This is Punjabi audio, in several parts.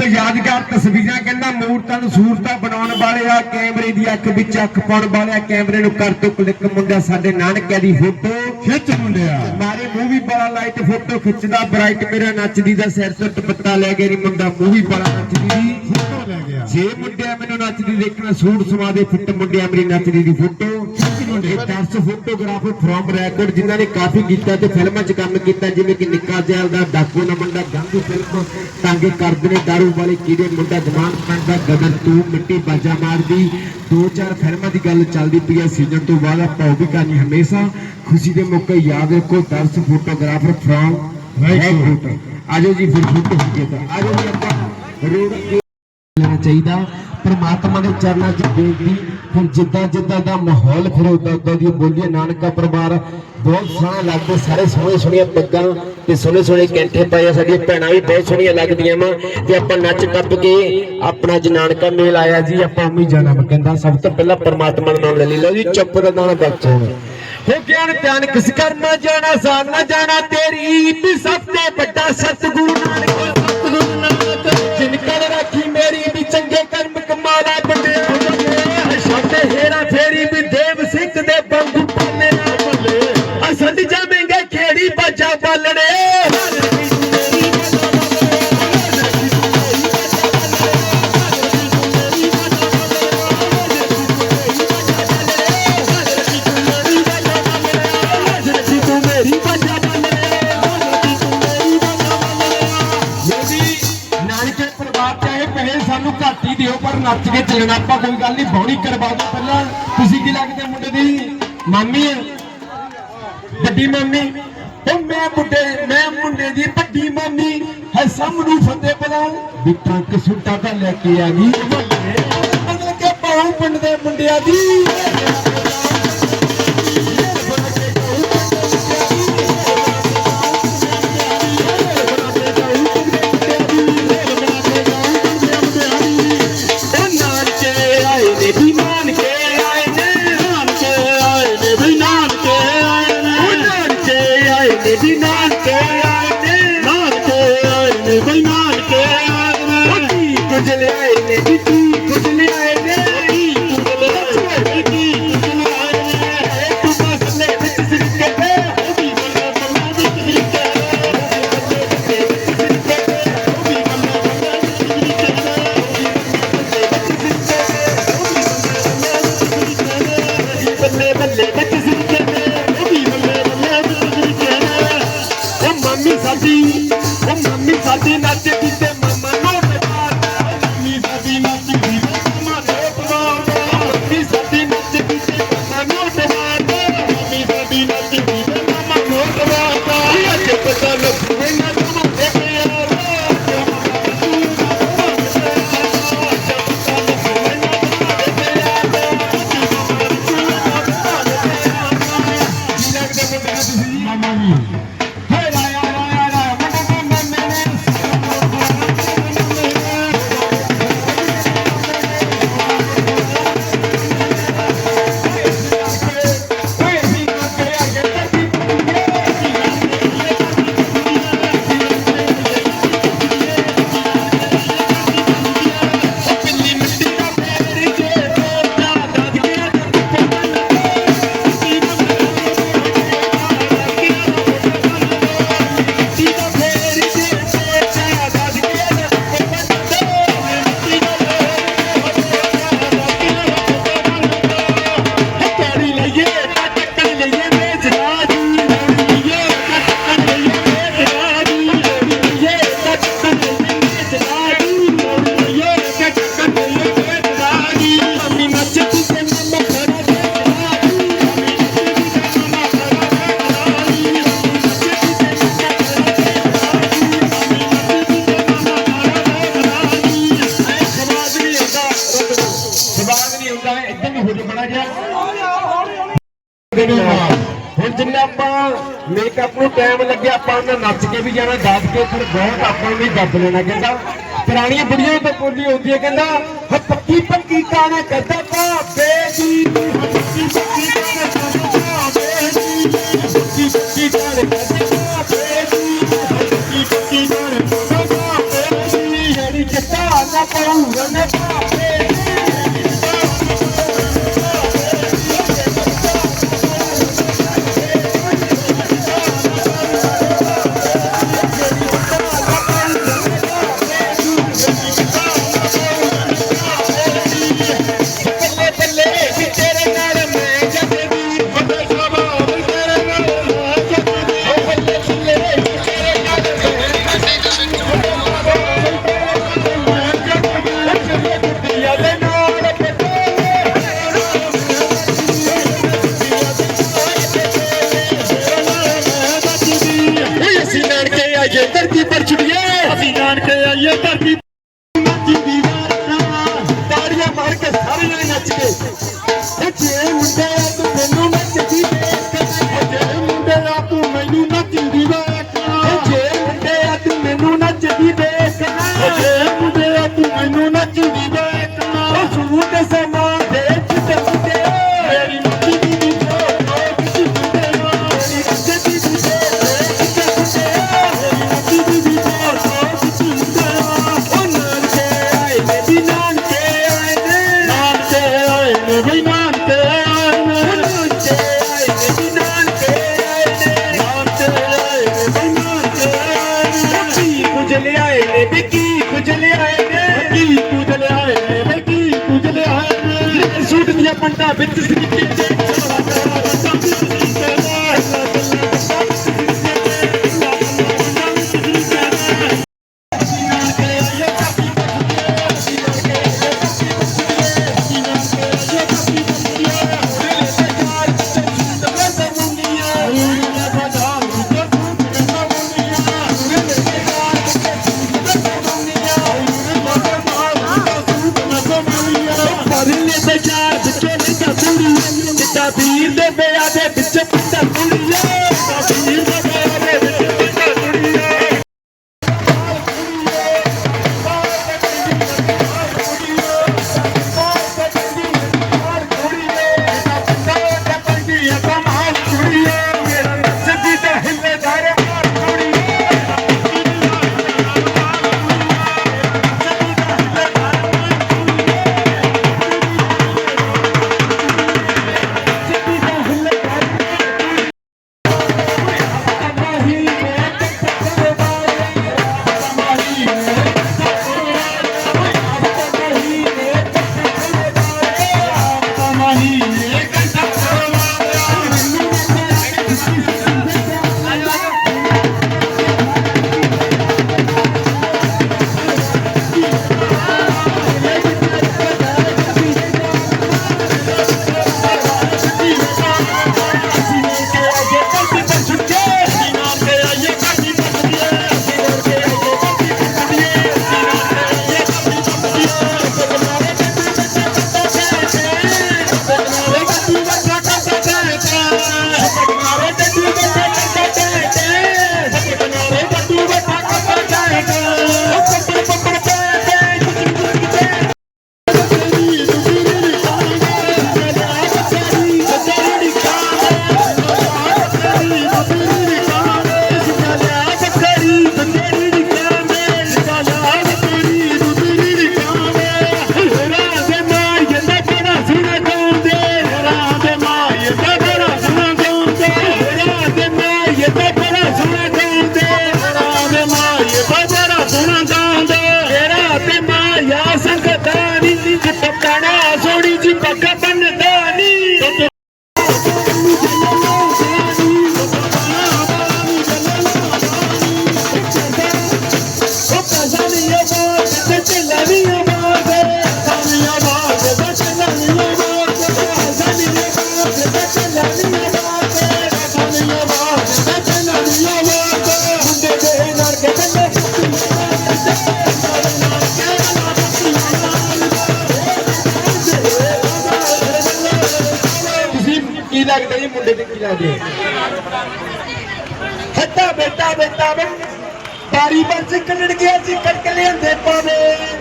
ਦੋਸਤੋ ਯਾਦਗਾਰ ਤਸਵੀਰਾਂ ਕਹਿੰਦਾ ਮੂਰਤਾਂ ਨੂੰ ਸੂਰਤਾਂ ਬਣਾਉਣ ਵਾਲੇ ਆ ਕੈਮਰੇ ਦੀ ਅੱਖ ਵਿੱਚ ਅੱਖ ਪਾਉਣ ਵਾਲੇ ਆ ਕੈਮਰੇ ਨੂੰ ਕਰ ਤੋਂ ਕਲਿੱਕ ਮੁੰਡਾ ਸਾਡੇ ਨਾਨਕਿਆਂ ਦੀ ਫੋਟੋ ਖਿੱਚ ਮੁੰਡਿਆ। ਮਾਰੇ ਮੂਵੀ ਵਾਲਾ ਲਾਈਟ ਫੋਟੋ ਖਿੱਚਦਾ ਬ੍ਰਾਈਟ ਮੇਰਾ ਨੱਚਦੀ ਦਾ ਸਿਰ ਤੋਂ ਦੁਪੱਟਾ ਲੈ ਗਿਆ ਨੀ ਮੁੰਡਾ ਮੂਵੀ ਵਾਲਾ ਨੱਚਦੀ ਦੀ ਫੋਟੋ ਲੈ ਗਿਆ। ਜੇ ਮੁੰਡਿਆ ਮੈਨੂੰ ਨੱਚਦੀ ਦੇਖਣਾ ਸੂਟ ਸਮਾ ਦੇ ਫਿੱਟ ਮੁੰਡਿਆ ਮੇਰੀ ਨੱਚਦੀ ਦੀ ਫੋਟੋ। ਦਰਸ ਫੋਟੋਗ੍ਰਾਫਰ ਫਰੋਮ ਰੈਕੋਰਡ ਜਿਨ੍ਹਾਂ ਨੇ ਕਾਫੀ ਗੀਤਾਂ ਤੇ ਫਿਲਮਾਂ 'ਚ ਕੰਮ ਕੀਤਾ ਜਿਵੇਂ ਕਿ ਨਿੱਕਾ ਜੈਲ ਦਾ ਡਾਕੂ ਨਾ ਮੁੰਡਾ ਗਾਂਧੀ ਫਿਲਮ ਟਾਂਗੇ ਕਰਦੇ ਨੇ ਦਾਰੂ ਵਾਲੇ ਕੀੜੇ ਮੁੰਡਾ ਜਵਾਨ ਪਿੰਡ ਦਾ ਗਦਰ ਤੂੰ ਮਿੱਟੀ ਬਾਜਾ ਮਾਰਦੀ। ਦੋ ਚਾਰ ਫਿਲਮਾਂ ਦੀ ਗੱਲ ਚੱਲਦੀ ਪਈ ਹੈ ਸੀਜ਼ਨ ਤੋਂ ਬਾਅਦ ਆਪਾਂ ਉਹ ਵੀ ਕਹਾਣੀ ਹਮੇਸ਼ਾ ਖੁਸ਼ੀ ਦੇ ਮੌਕੇ ਯਾਦ ਰੱਖੋ ਦਰਸ ਫੋਟੋਗ੍ਰਾਫਰ ਫਰੋਮ ਰੈਕੋਰਡ ਆਜੋ ਜੀ ਫਿਰ ਫੋਟੋ ਹੋ ਤਾਂ। ਆਜੋ ਜੀ ਆਪਾਂ ਰੋਡ ਲੈਣਾ ਚਾਹੀਦਾ। ਪਰਮਾਤਮਾ ਦੇ ਚਰਨਾਂ 'ਚ ਬੇਨਤੀ ਹੁਣ ਜਿੱਦਾਂ ਜਿੱਦਾਂ ਦਾ ਮਾਹੌਲ ਫਿਰ ਉਦਾਂ ਉਦਾਂ ਦੀ ਬੋਲੀਏ ਨਾਨਕਾ ਪਰਿਵਾਰ ਬਹੁਤ ਸੋਹਣਾ ਲੱਗਦਾ, ਸਾਰੇ ਸੋਹਣੇ ਸੋਹਣੀਆਂ ਪੱਗਾਂ ਤੇ ਸੋਹਣੇ ਸੋਹਣੇ ਕੈਂਠੇ ਪਾਏ ਆ ਸਾਡੀਆਂ ਭੈਣਾਂ ਵੀ ਬਹੁਤ ਸੋਹਣੀਆਂ ਲੱਗਦੀਆਂ ਵਾ ਤੇ ਆਪਾਂ ਨੱਚ ਟੱਪ ਕੇ ਆਪਣਾ ਅੱਜ ਨਾਨਕਾ ਮੇਲ ਆਇਆ ਜੀ, ਆਪਾਂ ਉਮੀ ਜਾਣਾ ਮੈਂ ਕਹਿੰਦਾ ਸਭ ਤੋਂ ਪਹਿਲਾਂ ਪਰਮਾਤਮਾ ਦਾ ਨਾਮ ਲੈ ਲਈ। ਲਓ ਜੀ, ਚੁੱਪ ਦਾ ਦਾਣਾ ਬਖਸ਼ੋ ਹੋ ਗਿਆਨ ਧਿਆਨ, ਕਿਸ ਕਰਨਾ ਜਾਣਾ ਸਾਰ ਨਾ ਜਾਣਾ, ਤੇਰੀ ਵੀ ਸਭ ਤੇ ਵੱਡਾ ਸਤਿਗੁਰੂ ਨਾਨਕ। ਖੇੜੀ ਬਾਜਾ ਬਾਲਣੇ ਤੂੰ ਪਰਿਵਾਰ ਚਾਹੇ ਪੈਸੇ ਸਾਨੂੰ ਘੱਟ ਹੀ ਦਿਓ, ਪਰ ਨੱਚ ਕੇ ਚੱਲਣਾ ਆਪਾਂ ਕੋਈ ਗੱਲ ਨਹੀਂ ਬੌਣੀ ਕਰਵਾ ਦਿਓ ਪਹਿਲਾਂ। ਤੁਸੀਂ ਕੀ ਲੱਗਦੇ ਮੁੰਡੇ ਦੀ? ਮਾਮੀ ਹੈ? ਵੱਡੀ ਮਾਮੀ? ਮੈਂ ਮੁੰਡੇ ਮੈਂ ਮੁੰਡੇ ਦੀ ਵੱਡੀ ਮਾਮੀ ਹੈ ਸਭ ਨੂੰ ਫਤਿਹ ਬੁਲਾਉ। ਵੀ ਟਰੰਕ ਸੁੱਟਾ ਤਾਂ ਲੈ ਕੇ ਆ ਗਈ। ਬਦਲ ਕੇ ਪਾਉ ਪਿੰਡ ਦੇ ਮੁੰਡਿਆਂ ਦੀ। ਟਾਈਮ ਲੱਗਿਆ ਆਪਾਂ ਉਹਨਾਂ ਨੱਚ ਕੇ ਵੀ ਜਾਣਾ ਦੱਸ ਕੇ, ਫਿਰ ਬਹੁਤ ਆਪਾਂ ਵੀ ਦੱਬ ਲੈਣਾ ਕਹਿੰਦਾ। ਪੁਰਾਣੀਆਂ ਬੁੜੀਆਂ ਤੋਂ ਬੋਲੀ ਹੁੰਦੀ ਹੈ ਕਹਿੰਦਾ ਹ ਪੱਕੀ ਪੱਕੀ ਕਾਣਾ ਕਰਦਾ ਬਾਬੇ ਜੀ ਪੱਕੀ ਪੱਕੀ ਕਾਣਾ ਕਰਦਾ ਬਾਬੇ ਜੀ ਪੱਕੀ ਪੱਕੀ ਕਾਣਾ ਕਰਦਾ ਬਾਬੇ ਜੀ ਪੱਕੀ ਪੱਕੀ ਕਾਣਾ ਕਰਦਾ ਬਾਬੇ ਜੀ, ਹਰੀ ਕਿਤਾ ਨਾ ਪਾਉਂ ਨਾ ਬਾਬੇ ਜੀ। மறுக்க சரணாச்சு bitte sie nicht जाएंगे हत्ता बेटा बेटा में ਤਾਰੀ ਪਰਚੀ ਕੱਢਣ ਗਿਆ ਸੀ ਕੱਢ ਲੈਂਦੇ ਪਾਵੇ।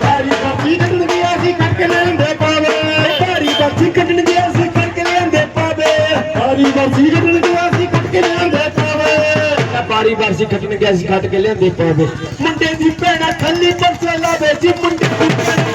ਤਾਰੀ ਪਰਚੀ ਕੱਢਣ ਗਿਆ ਸੀ ਕੱਢ ਲੈਂਦੇ ਪਾਵੇ। ਤਾਰੀ ਪਰਚੀ ਕੱਢਣ ਗਿਆ ਸੀ ਕੱਢ ਲੈਂਦੇ ਪਾਵੇ। ਤਾਰੀ ਪਰਚੀ ਕੱਢਣ ਗਿਆ ਸੀ ਕੱਢ ਲੈਂਦੇ ਪਾਵੇ। ਤਾਰੀ ਪਰਚੀ ਕੱਢਣ ਗਿਆ ਸੀ ਕੱਢ ਕੇ ਲੈਂਦੇ ਪਾਵੇ। ਮੁੰਡੇ ਦੀ ਭੈਣਾ ਖੱਲੀ ਪਰਸੇ ਲਾਵੇ ਜੀ, ਮੁੰਡੇ ਦੀ ਭੈਣਾ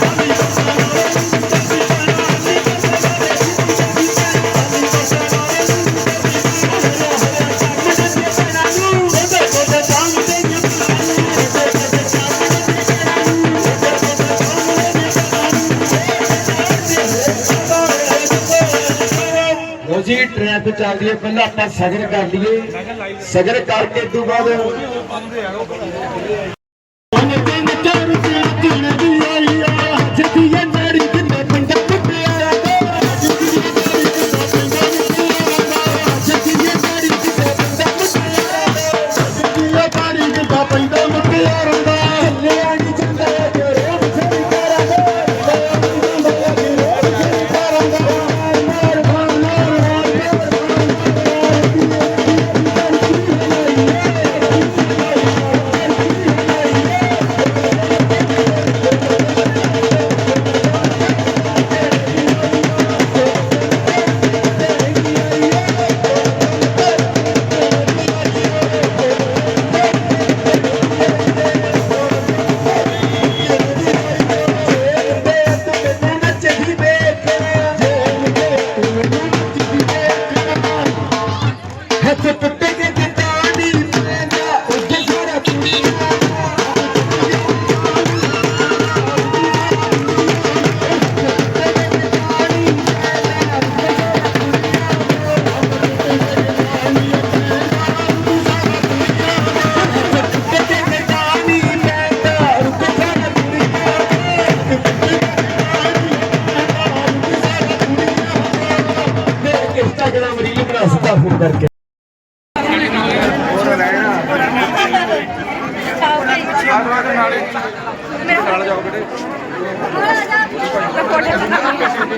ਟਰੈਕ ਚੱਲਦੀ ਹੈ ਪਹਿਲਾਂ ਆਪਾਂ ਸਗਰ ਕਰ ਲਈਏ। ਸਗਰ ਕਰਕੇ ਤੋਂ ਬਾਅਦ ਸਿੱਧਾ ਫੋਨ ਕਰਕੇ।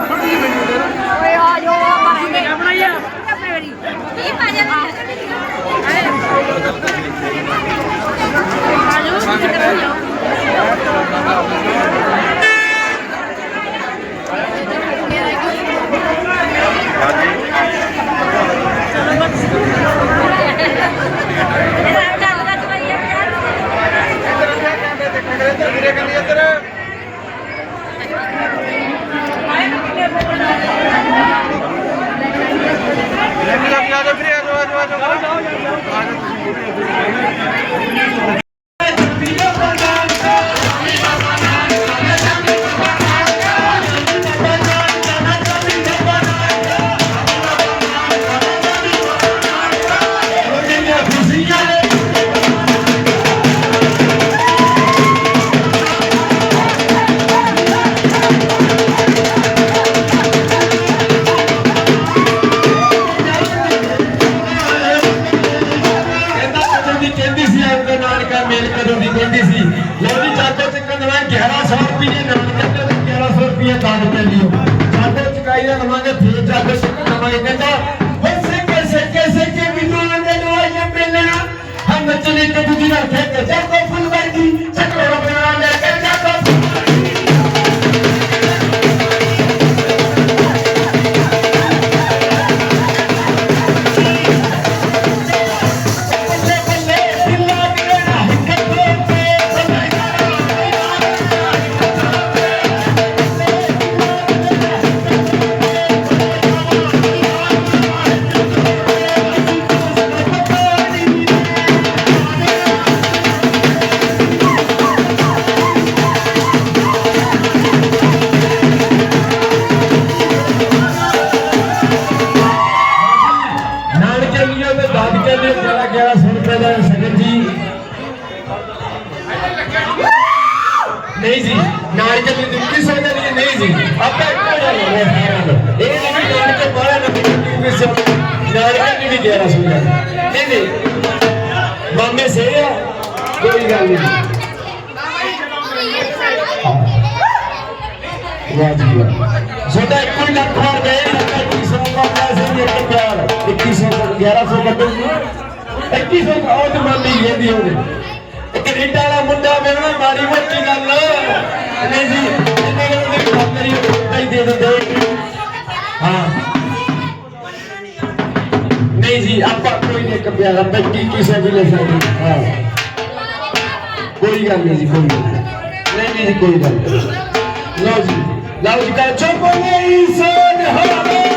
ਓਏ ਆ ਜੋ ਬਣਾਈਏ ਬਣਾਈਏ ਆਪਣੇ ਵਾਰੀ ਇਹ ਪਾ ਜਾ ਆ ਜੋ ਕਿੱਥੇ ਜਾਓ ਕਹਿੰਦਾ pendejo ਵਾਹ ਜੀ ਵਾਹ। ਸੋਡਾ ਇੱਕੋ ਲੱਖ ਵਾਰ ਗਏ 2100 ਦਾ ਪੈਸੇ ਦੇ ਪਿਆਰ 2100 1100 ਕੱਢੋ 2100 ਦਾ ਮੰਨੀ ਕਹਿੰਦੀ ਉਹਨੇ ਇੱਕ ਕੈਨੇਡਾ ਵਾਲਾ ਮੁੰਡਾ ਮਿਲਣਾ, ਮਾੜੀ ਮੋਟੀ ਗੱਲ। ਨਹੀਂ ਜੀ, ਇਹਨੇ ਉਹਨੇ ਕੰਮ ਕਰੀ ਹੀ ਦੇ ਦਿੰਦੇ। ਹਾਂ। ਨਹੀਂ ਜੀ, ਆਪਾਂ ਕੋਈ ਨਹੀਂ ਇੱਕ ਪਿਆਰਾ ਬੱਚੀ ਕਿਸੇ ਵੀ ਲੈ ਸਕਦੇ। ਹਾਂ। ਕੋਈ ਗੱਲ ਨਹੀਂ ਜੀ, ਕੋਈ ਨਹੀਂ। ਨਹੀਂ ਜੀ, ਕੋਈ ਗੱਲ ਨਹੀਂ। ਲਓ ਜੀ। ਲਓ ਜੀ ਕਾ ਚੁੱਪ ਨਹੀਂ ਸੋਨ ਹੋਵੇ